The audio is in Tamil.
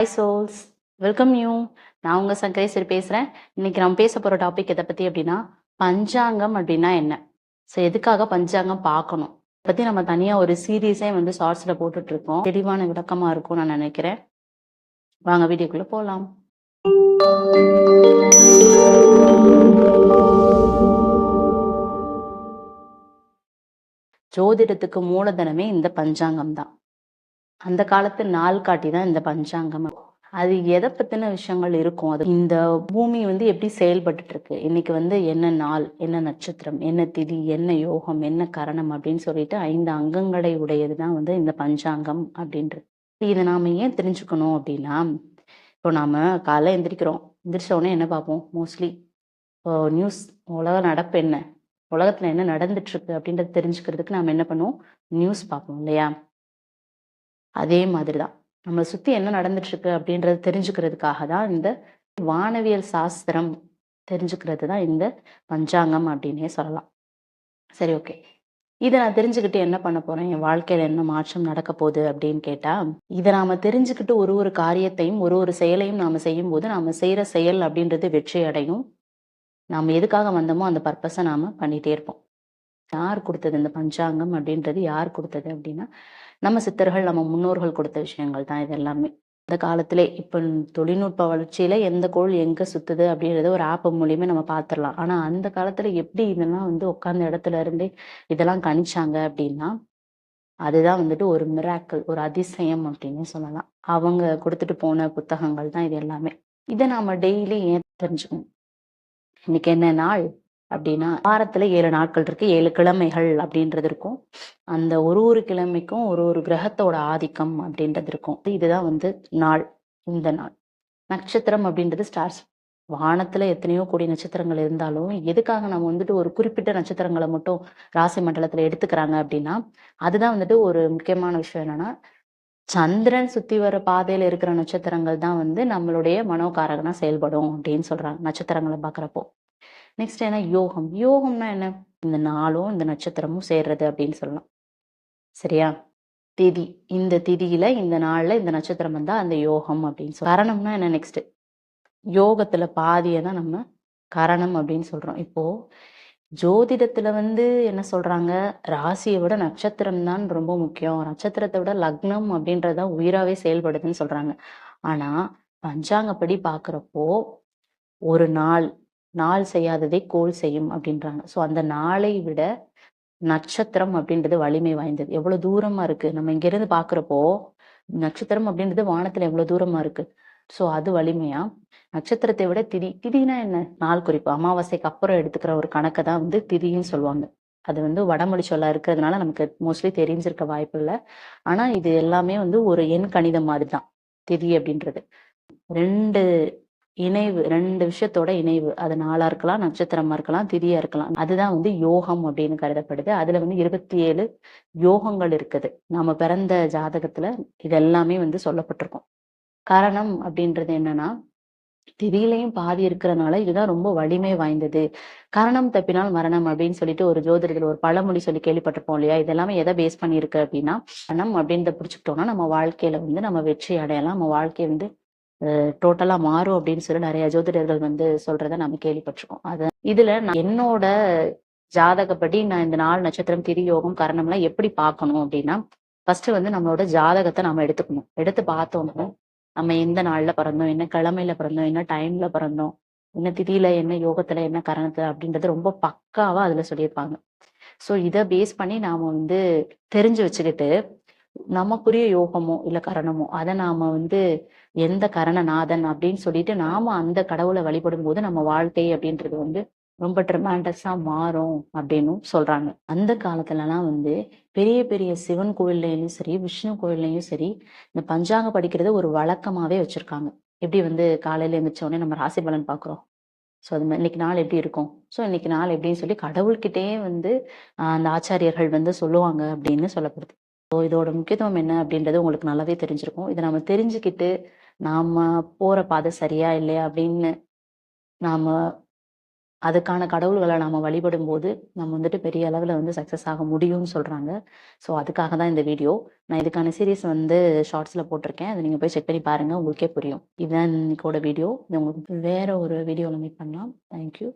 ஹாய் சோல்ஸ் வெல்கம் யூ நான் உங்கள் சங்கரேஸ்வரி பேசுகிறேன் இன்னைக்கு நம்ம பேச போகிற டாபிக் எதை பற்றி அப்படின்னா பஞ்சாங்கம் அப்படின்னா என்ன? ஸோ எதுக்காக பஞ்சாங்கம் பார்க்கணும்? இதை பற்றி நம்ம தனியாக ஒரு சீரீஸே வந்து ஷார்ட்ஸில் போட்டுட்ருக்கோம் தெளிவான விளக்கமாக இருக்கும் நான் நினைக்கிறேன். வாங்க வீடியோக்குள்ளே போகலாம் ஜோதிடத்துக்கு மூலதனமே இந்த பஞ்சாங்கம் தான். அந்த காலத்து நாள் காட்டி தான் இந்த பஞ்சாங்கம். அது எதை பத்தின விஷயங்கள் இருக்கும்? அது இந்த பூமி வந்து எப்படி செயல்பட்டு இருக்கு இன்னைக்கு வந்து என்ன நாள் என்ன நட்சத்திரம் என்ன திதி என்ன யோகம் என்ன கரணம் அப்படின்னு சொல்லிட்டு ஐந்து அங்கங்களை உடையது தான் வந்து இந்த பஞ்சாங்கம் அப்படின்றது. இதை நாம ஏன் தெரிஞ்சுக்கணும் அப்படின்னா இப்போ நாம காலைல எந்திரிக்கிறோம். எந்திரிச்ச உடனே என்ன பார்ப்போம்? மோஸ்ட்லி இப்போ நியூஸ் உலக நடப்பு என்ன? உலகத்துல என்ன நடந்துட்டு இருக்கு அப்படின்றத தெரிஞ்சுக்கிறதுக்கு நாம என்ன பண்ணுவோம்? நியூஸ் பார்ப்போம் இல்லையா? அதே மாதிரி தான் நம்மளை சுற்றி என்ன நடந்துட்டுருக்கு அப்படின்றத தெரிஞ்சுக்கிறதுக்காக தான் இந்த வானவியல் சாஸ்திரம் தெரிஞ்சுக்கிறது தான் இந்த பஞ்சாங்கம் அப்படின்னே சொல்லலாம். சரி ஓகே. இதை நான் தெரிஞ்சுக்கிட்டு என்ன பண்ண போறேன்? என் வாழ்க்கையில என்ன மாற்றம் நடக்க போகுது அப்படின்னு கேட்டா இதை நாம தெரிஞ்சுக்கிட்டு ஒரு ஒரு காரியத்தையும் ஒரு ஒரு செயலையும் நாம செய்யும் போது நாம செய்யற செயல் அப்படின்றது வெற்றி அடையும் நாம எதுக்காக வந்தோமோ அந்த பர்பஸை நாம பண்ணிட்டே இருப்போம். யார் கொடுத்தது இந்த பஞ்சாங்கம் அப்படின்றது யார் கொடுத்தது அப்படின்னா நம்ம சித்தர்கள் நம்ம முன்னோர்கள் கொடுத்த விஷயங்கள் தான் இது எல்லாமே. இந்த காலத்திலே இப்போ தொழில்நுட்ப வளர்ச்சியில எந்த கோள் எங்க சுத்துது அப்படின்றத ஒரு ஆப் மூலியமா நம்ம பார்த்துடலாம் ஆனா அந்த காலத்துல எப்படி இதெல்லாம் வந்து உட்கார்ந்த இடத்துல இருந்தே இதெல்லாம் கணிச்சாங்க அப்படின்னா அதுதான் வந்துட்டு ஒரு மிராக்கள் ஒரு அதிசயம் அப்படின்னு சொல்லலாம். அவங்க கொடுத்துட்டு போன புத்தகங்கள் தான் இது எல்லாமே. இதை நாம டெய்லி ஏன் தெரிஞ்சுக்கணும்? இன்னைக்கு என்ன நாள்? அப்படின்னா வாரத்துல ஏழு நாட்கள் இருக்கு. ஏழு கிழமைகள் அப்படின்றது இருக்கும். அந்த ஒரு ஒரு கிழமைக்கும் ஒரு ஒரு கிரகத்தோட ஆதிக்கம் அப்படின்றது இருக்கும். இதுதான் வந்து நாள் இந்த நாள். நட்சத்திரம் அப்படின்றது ஸ்டார்ஸ் வானத்துல எத்தனையோ கோடி நட்சத்திரங்கள் இருந்தாலும் எதுக்காக நம்ம வந்துட்டு ஒரு குறிப்பிட்ட நட்சத்திரங்களை மட்டும் ராசி மண்டலத்துல எடுத்துக்கிறாங்க அப்படின்னா அதுதான் வந்துட்டு ஒரு முக்கியமான விஷயம் என்னன்னா சந்திரன் சுத்தி வர பாதையில இருக்கிற நட்சத்திரங்கள் தான் வந்து நம்மளுடைய மனோகாரகனா செயல்படும் அப்படின்னு சொல்றாங்க நட்சத்திரங்களை பாக்குறப்போ நெக்ஸ்ட் என்ன? யோகம். யோகம்னா என்ன? இந்த நாளும் இந்த நட்சத்திரமும் சேர்றது அப்படின்னு சொல்லலாம். சரியா? திதி. இந்த திதியில இந்த நாள்ல இந்த நட்சத்திரம் வந்தா அந்த யோகம் அப்படின்னு சொல்ல கரணம்னா என்ன நெக்ஸ்ட் யோகத்துல பாதியை தான் நம்ம கரணம் அப்படின்னு சொல்றோம். இப்போ ஜோதிடத்துல வந்து என்ன சொல்றாங்க? ராசியை விட நட்சத்திரம் தான் ரொம்ப முக்கியம். நட்சத்திரத்தை விட லக்னம் அப்படின்றதான் உயிராவே செயல்படுதுன்னு சொல்றாங்க. ஆனா பஞ்சாங்கப்படி பாக்குறப்போ ஒரு நாள் நாள் செய்யாததை கோல் செய்யும் அப்படின்றாங்க. ஸோ அந்த நாளை விட நட்சத்திரம் அப்படின்றது வலிமை வாய்ந்தது. எவ்வளவு தூரமா இருக்கு? நம்ம இங்க இருந்து பாக்குறப்போ நட்சத்திரம் அப்படின்றது வானத்துல எவ்வளவு தூரமா இருக்கு? ஸோ அது வலிமையா? நட்சத்திரத்தை விட திதி திதினா என்ன? நாள் குறிப்பு. அமாவாசைக்கு அப்புறம் எடுத்துக்கிற ஒரு கணக்கை தான் வந்து திதின்னு சொல்லுவாங்க. அது வந்து வடமொழி சொல்ல இருக்கிறதுனால நமக்கு மோஸ்ட்லி தெரிஞ்சிருக்க வாய்ப்பு இல்லை. ஆனா இது எல்லாமே வந்து ஒரு எண் கணிதம் மாதிரி தான். திதி அப்படின்றது. ரெண்டு இணைவு ரெண்டு விஷயத்தோட இணைவு. அது நாளா இருக்கலாம் நட்சத்திரமா இருக்கலாம் திதியா இருக்கலாம். அதுதான் வந்து யோகம் அப்படின்னு கருதப்படுது. அதுல வந்து இருபத்தி ஏழு யோகங்கள் இருக்குது. நம்ம பிறந்த ஜாதகத்துல இது எல்லாமே வந்து சொல்லப்பட்டிருக்கோம். காரணம் அப்படின்றது என்னன்னா திதியிலையும் பாதி இருக்கிறனால இதுதான் ரொம்ப வலிமை வாய்ந்தது. கரணம் தப்பினால் மரணம் அப்படின்னு சொல்லிட்டு ஒரு ஜோதிடத்தில் ஒரு பழமொழி சொல்லி கேள்விப்பட்டிருப்போம் இல்லையா? இதெல்லாமே எதை பேஸ் பண்ணியிருக்கு அப்படின்னா மரணம் அப்படின்றத பிடிச்சிக்கிட்டோம்னா நம்ம வாழ்க்கையில வந்து நம்ம வெற்றி அடையலாம். நம்ம வாழ்க்கையை வந்து டோட்டலா மாறும் அப்படின்னு சொல்லி நிறைய ஜோதிடர்கள் வந்து சொல்றத நம்ம கேள்விப்பட்டிருக்கோம். அது இதுல நான் என்னோட ஜாதகப்படி நான் இந்த நாலு நட்சத்திரம் திரி யோகம் கரணம்லாம் எப்படி பார்க்கணும் அப்படின்னா ஃபர்ஸ்ட் வந்து நம்மளோட ஜாதகத்தை நம்ம எடுத்துக்கணும். எடுத்து பார்த்தோம்னா நம்ம எந்த நாள்ல பிறந்தோம் என்ன கிழமையில பிறந்தோம் என்ன டைம்ல பிறந்தோம் என்ன திதியில என்ன யோகத்துல என்ன கரணத்துல அப்படின்றது ரொம்ப பக்காவா அதுல சொல்லியிருப்பாங்க. ஸோ இதை பேஸ் பண்ணி நாம வந்து தெரிஞ்சு வச்சுக்கிட்டு நமக்குரிய யோகமோ இல்ல கரணமோ அதை நாம வந்து எந்த கரணநாதன் அப்படின்னு சொல்லிட்டு நாம அந்த கடவுளை வழிபடும் போது நம்ம வாழ்க்கை அப்படின்றது வந்து ரொம்ப ட்ரிமாண்டஸா மாறும் அப்படின்னும் சொல்றாங்க. அந்த காலத்துலலாம் வந்து பெரிய பெரிய சிவன் கோயில்லையும் சரி விஷ்ணு கோயில்லையும் சரி இந்த பஞ்சாங்க படிக்கிறத ஒரு வழக்கமாவே வச்சிருக்காங்க. எப்படி வந்து காலையில எழுந்திரிச்ச உடனே நம்ம ராசி பலன் பாக்குறோம். ஸோ அது இன்னைக்கு நாள் எப்படி இருக்கும்? ஸோ இன்னைக்கு நாள் எப்படின்னு சொல்லி கடவுள்கிட்டே வந்து அந்த ஆச்சாரியர்கள் வந்து சொல்லுவாங்க அப்படின்னு சொல்லப்படுது. ஸோ இதோட முக்கியத்துவம் என்ன அப்படின்றது உங்களுக்கு நல்லாவே தெரிஞ்சிருக்கும். இதை நம்ம தெரிஞ்சுக்கிட்டு நாம போற பாதை சரியா இல்லையா அப்படின்னு நாம அதுக்கான கடவுள்களை நாம வழிபடும்போது நம்ம வந்துட்டு பெரிய அளவுல வந்து சக்சஸ் ஆக முடியும்னு சொல்றாங்க. ஸோ அதுக்காக தான் இந்த வீடியோ நான் இதுக்கான சீரியஸ் வந்து ஷார்ட்ஸ்ல போட்டிருக்கேன். அதை நீங்க போய் செக் பண்ணி பாருங்க. உங்களுக்கே புரியும். இதுதான் இன்னைக்கோட வீடியோ உங்களுக்கு வேற ஒரு வீடியோவில் மீட் பண்ணலாம். தேங்க்யூ